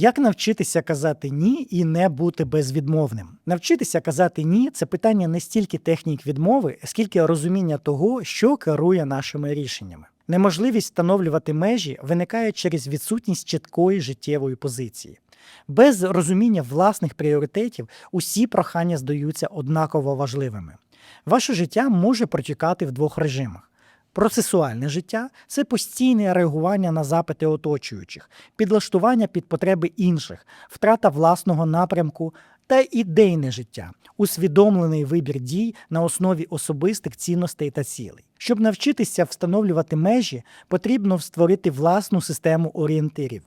Як навчитися казати ні і не бути безвідмовним? Навчитися казати ні це питання не стільки технік відмови, скільки розуміння того, що керує нашими рішеннями. Неможливість встановлювати межі виникає через відсутність чіткої життєвої позиції. Без розуміння власних пріоритетів усі прохання здаються однаково важливими. Ваше життя може протікати в двох режимах. Процесуальне життя це постійне реагування на запити оточуючих, підлаштування під потреби інших, втрата власного напрямку та ідейне життя, усвідомлений вибір дій на основі особистих цінностей та цілей. Щоб навчитися встановлювати межі, потрібно створити власну систему орієнтирів.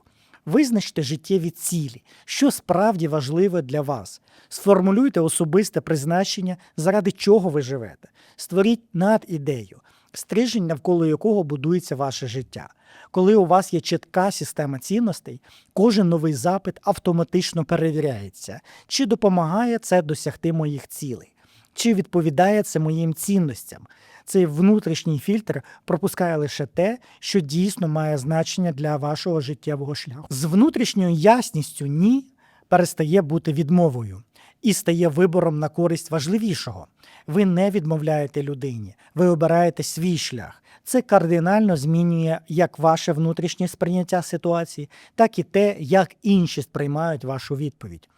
Визначте життєві цілі, що справді важливе для вас. Сформулюйте особисте призначення, заради чого ви живете. Створіть надідею, стрижень, навколо якого будується ваше життя. Коли у вас є чітка система цінностей, кожен новий запит автоматично перевіряється, чи допомагає це досягти моїх цілей, чи відповідає це моїм цінностям. Цей внутрішній фільтр пропускає лише те, що дійсно має значення для вашого життєвого шляху. З внутрішньою ясністю ні перестає бути відмовою і стає вибором на користь важливішого. Ви не відмовляєте людині, ви обираєте свій шлях. Це кардинально змінює як ваше внутрішнє сприйняття ситуації, так і те, як інші сприймають вашу відповідь.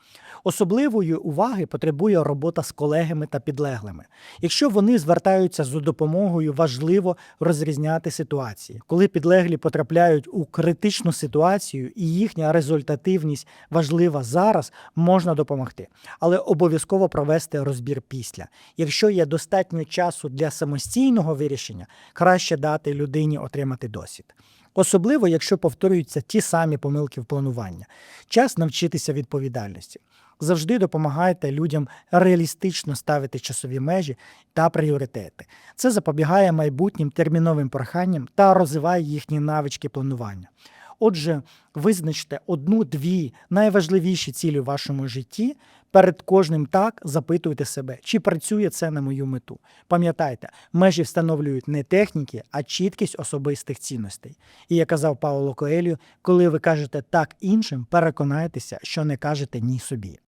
Особливої уваги потребує робота з колегами та підлеглими. Якщо вони звертаються за допомогою, важливо розрізняти ситуації. Коли підлеглі потрапляють у критичну ситуацію і їхня результативність важлива зараз, можна допомогти, але обов'язково провести розбір після. Якщо є достатньо часу для самостійного вирішення, краще дати людині отримати досвід. Особливо, якщо повторюються ті самі помилки в плануванні. Час навчитися відповідальності. Завжди допомагайте людям реалістично ставити часові межі та пріоритети. Це запобігає майбутнім терміновим проханням та розвиває їхні навички планування. Отже, визначте одну-дві найважливіші цілі в вашому житті. Перед кожним так запитуйте себе, чи працює це на мою мету. Пам'ятайте, межі встановлюють не техніки, а чіткість особистих цінностей. І як казав Пауло Коелю, коли ви кажете так іншим, переконайтеся, що не кажете ні собі.